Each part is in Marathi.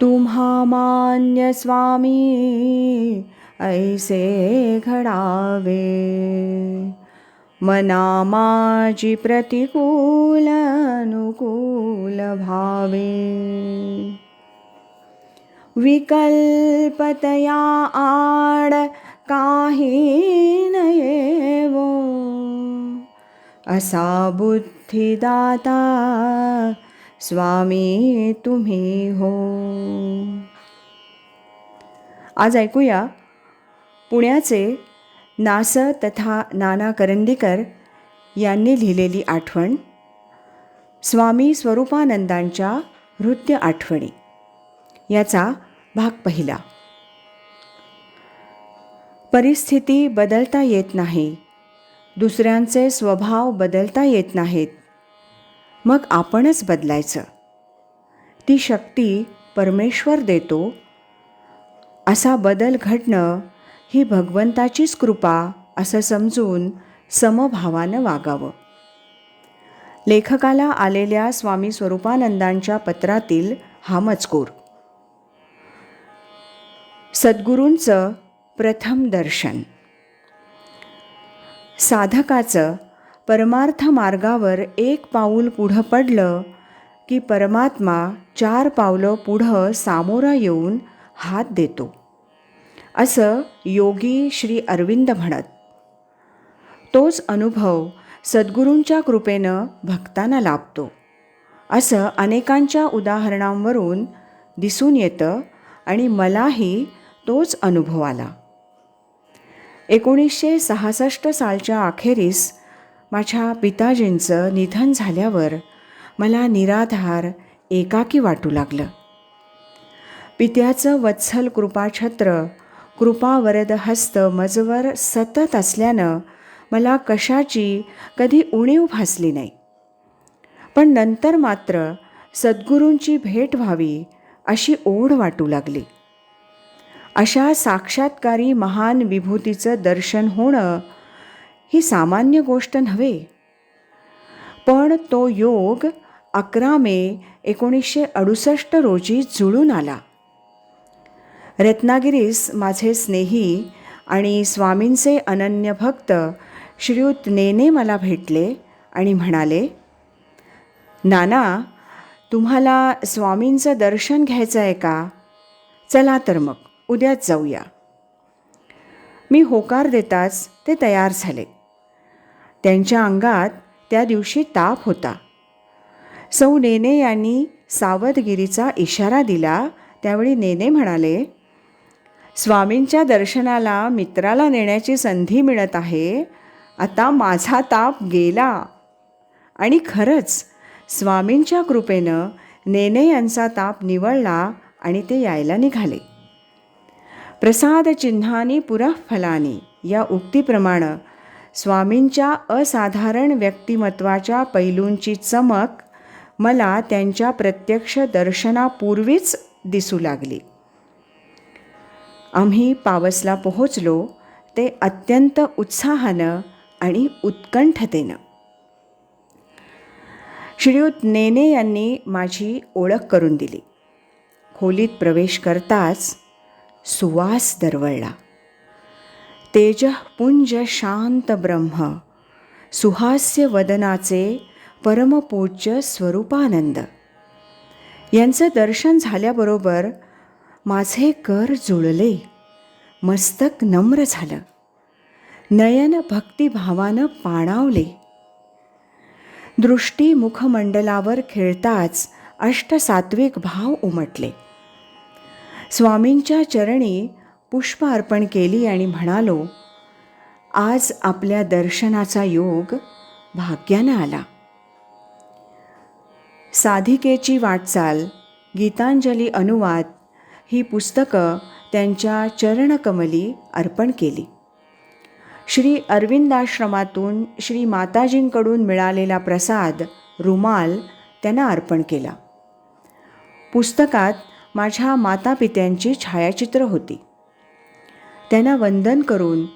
तुम्हा मान्य स्वामी ऐसे घडावे। मना माझी प्रतिकूल अनुकूल भावे। विकल्पतया आड काही नयेवो? असा बुद्धिदाता स्वामी तुम्ही हो. आज ऐकूया पुण्याचे नास तथा नाना करंदीकर यांनी लिहिलेली आठवण स्वामी स्वरूपानंदांच्या नृत्य आठवणी. याचा भाग पहिला. परिस्थिती बदलता येत नाही. दुसऱ्यांचे स्वभाव बदलता येत नाहीत. मग आपणच बदलायचं. ती शक्ती परमेश्वर देतो. असा बदल घडणं ही भगवंताचीच कृपा असं समजून समभावानं वागावं. लेखकाला आलेल्या स्वामी स्वरूपानंदांच्या पत्रातील हा मजकूर. सद्गुरूंचं प्रथम दर्शन. साधकाचं परमार्थ मार्गावर एक पाऊल पुढं पडलं की परमात्मा चार पावलं पुढं सामोरा येऊन हात देतो. असं योगी श्री अरविंद म्हणत. तोच अनुभव सद्गुरूंच्या कृपेनं भक्तांना लाभतो. असं अनेकांच्या उदाहरणांवरून दिसून येतं आणि मलाही तोच अनुभव आला. एकोणीसशे सहासष्ट सालच्या अखेरीस माझ्या पिताजींचं निधन झाल्यावर मला निराधार एकाकी वाटू लागलं. पित्याचं वत्सल कृपाछत्र कृपावरद हस्त मजवर सतत असल्यानं मला कशाची कधी उणीव भासली नाही. पण नंतर मात्र सद्गुरूंची भेट व्हावी अशी ओढ वाटू लागली. अशा साक्षात्कारी महान विभूतीचं दर्शन होणं ही सामान्य गोष्ट नव्हे. पण तो योग अकरा मे एकोणीसशे अडुसष्ट रोजी जुळून आला. रत्नागिरीस माझे स्नेही आणि स्वामींचे अनन्य भक्त श्रीयुत नेने मला भेटले आणि म्हणाले नाना तुम्हाला स्वामींचं दर्शन घ्यायचं आहे का? चला तर मग उद्याच जाऊया. मी होकार देताच ते तयार झाले त्यांच्या अंगात त्या दिवशी ताप होता. सौ नेने यांनी सावधगिरीचा इशारा दिला. त्यावेळी नेने म्हणाले स्वामींच्या दर्शनाला मित्राला नेण्याची संधी मिळत आहे. आता माझा ताप गेला. आणि खरंच स्वामींच्या कृपेनं नेने यांचा ताप निवळला आणि ते यायला निघाले. प्रसाद चिन्हानी फलानी या उक्तीप्रमाणे स्वामींच्या असाधारण व्यक्तिमत्वाच्या पैलूंची चमक मला त्यांच्या प्रत्यक्ष दर्शनापूर्वीच दिसू लागली. आम्ही पावसला पोहोचलो ते अत्यंत उत्साहानं आणि उत्कंठतेनं. श्रीयुत नेने यांनी माझी ओळख करून दिली. खोलीत प्रवेश करताच सुवास दरवळला. तेज पुंज शांत ब्रह्म. सुहास्य वदनाचे परमपूज्य स्वरूपानंद. यांचं दर्शन झाल्याबरोबर माझे कर जुळले. मस्तक नम्र झालं. नयन भक्तिभावानं पाणावले. दृष्टी मुखमंडलावर खेळताच अष्टसात्विक भाव उमटले. स्वामींच्या चरणी पुष्प अर्पण केली आणि म्हणालो आज आपल्या दर्शनाचा योग भाग्यानं आला. साधिकेची वाटचाल गीतांजली अनुवाद ही पुस्तकं त्यांच्या चरणकमली अर्पण केली. श्री अरविंदाश्रमातून श्री माताजींकडून मिळालेला प्रसाद रुमाल त्यांना अर्पण केला. पुस्तकात माझ्या मातापित्यांची छायाचित्र होती. त्यांना वंदन करून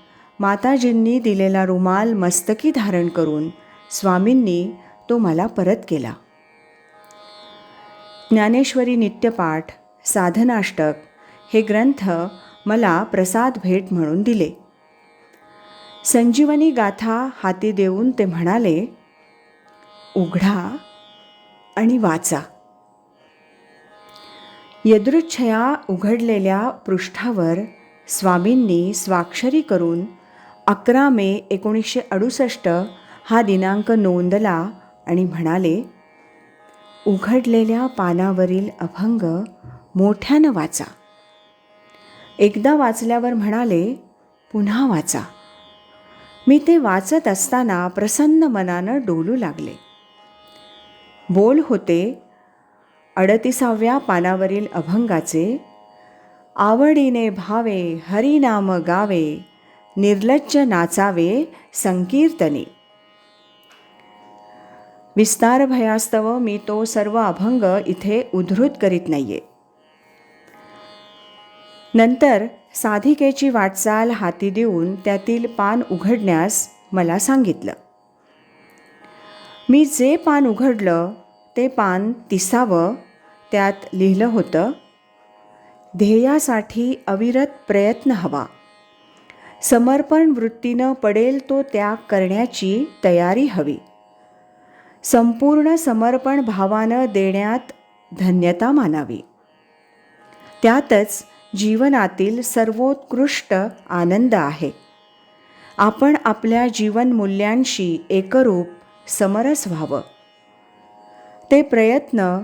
माताजींनी दिलेला रुमाल मस्तकी धारण करून स्वामींनी तो मला परत केला. ज्ञानेश्वरी नित्यपाठ साधनाष्टक हे ग्रंथ मला प्रसाद भेट म्हणून दिले. संजीवनी गाथा हाती देऊन ते म्हणाले उघडा आणि वाचा. यदृच्छया उघडलेल्या पृष्ठावर स्वामींनी स्वाक्षरी करून अकरा मे एकोणीसशे अडुसष्ट हा दिनांक नोंदला आणि म्हणाले उघडलेल्या पानावरील अभंग मोठ्यानं वाचा. एकदा वाचल्यावर म्हणाले पुन्हा वाचा. मी ते वाचत असताना प्रसन्न मनानं डोलू लागले. बोल होते अडतिसाव्या पानावरील अभंगाचे आवडीने भावे हरिनाम गावे निर्लज्ज नाचावे संकीर्तने. विस्तार भयास्तव मी तो सर्व अभंग इथे उद्धृत करीत नाहीये. नंतर साधिकेची वाटचाल हाती देऊन त्यातील पान उघडण्यास मला सांगितलं. मी जे पान उघडलं ते पान तिसावं त्यात लिहिलं होतं ध्येयासाठी अविरत प्रयत्न हवा. समर्पण वृत्तीनं पडेल तो त्याग करण्याची तयारी हवी. संपूर्ण समर्पण भावानं देण्यात धन्यता मानावी. त्यातच जीवनातील सर्वोत्कृष्ट आनंद आहे. आपण आपल्या जीवनमूल्यांशी एकरूप समरस व्हावं. ते प्रयत्न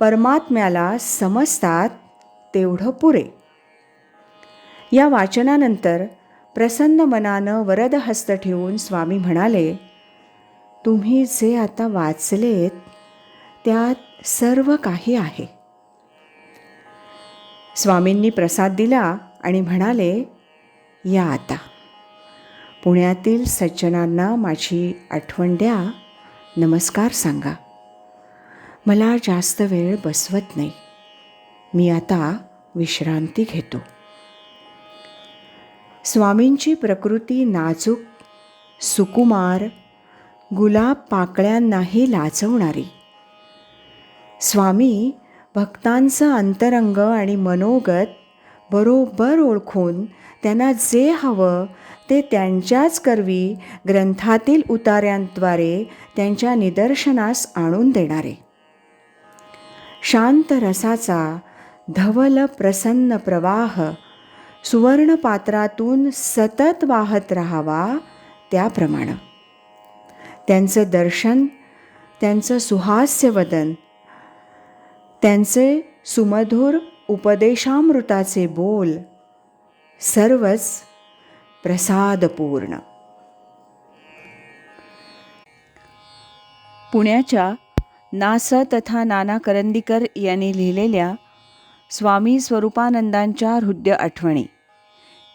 परमात्म्याला समजतात तेवढं पुरे. या वाचनानंतर प्रसन्न मनानं वरदहस्त ठेवून स्वामी म्हणाले तुम्ही जे आता वाचलेत त्यात सर्व काही आहे. स्वामींनी प्रसाद दिला आणि म्हणाले या आता. पुण्यातील सज्जनांना माझी आठवण द्या. नमस्कार सांगा. मला जास्त वेळ बसवत नाही. मी आता विश्रांती घेतो. स्वामींची प्रकृती नाजूक सुकुमार गुलाब पाकळ्यांनाही लाजवणारी. स्वामी भक्तांचं अंतरंग आणि मनोगत बरोबर ओळखून त्यांना जे हवं ते त्यांच्याच करवी ग्रंथातील उतार्यांद्वारे त्यांच्या निदर्शनास आणून देणारे. शांत रसाचा धवल प्रसन्न प्रवाह. सुवर्णपात्रातून सतत वाहत राहावा त्याप्रमाणे. त्यांचं दर्शन त्यांचं सुहास्यवदन त्यांचे सुमधुर उपदेशामृताचे बोल सर्वच प्रसादपूर्ण. पुण्याच्या नास तथा नाना करंदीकर यांनी लिहिलेल्या स्वामी स्वरूपानंदांच्या हृदय आठवणी.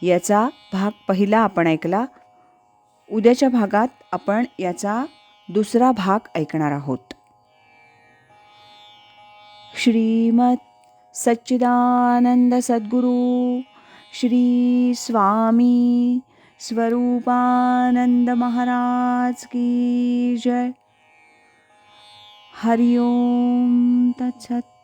याचा भाग पहिला आपण ऐकला. उद्याच्या भागात आपण याचा दुसरा भाग ऐकणार आहोत. श्रीमत सच्चिदानंद सद्गुरु श्री स्वामी स्वरूपानंद महाराज की जय. हरिओम तत्सत.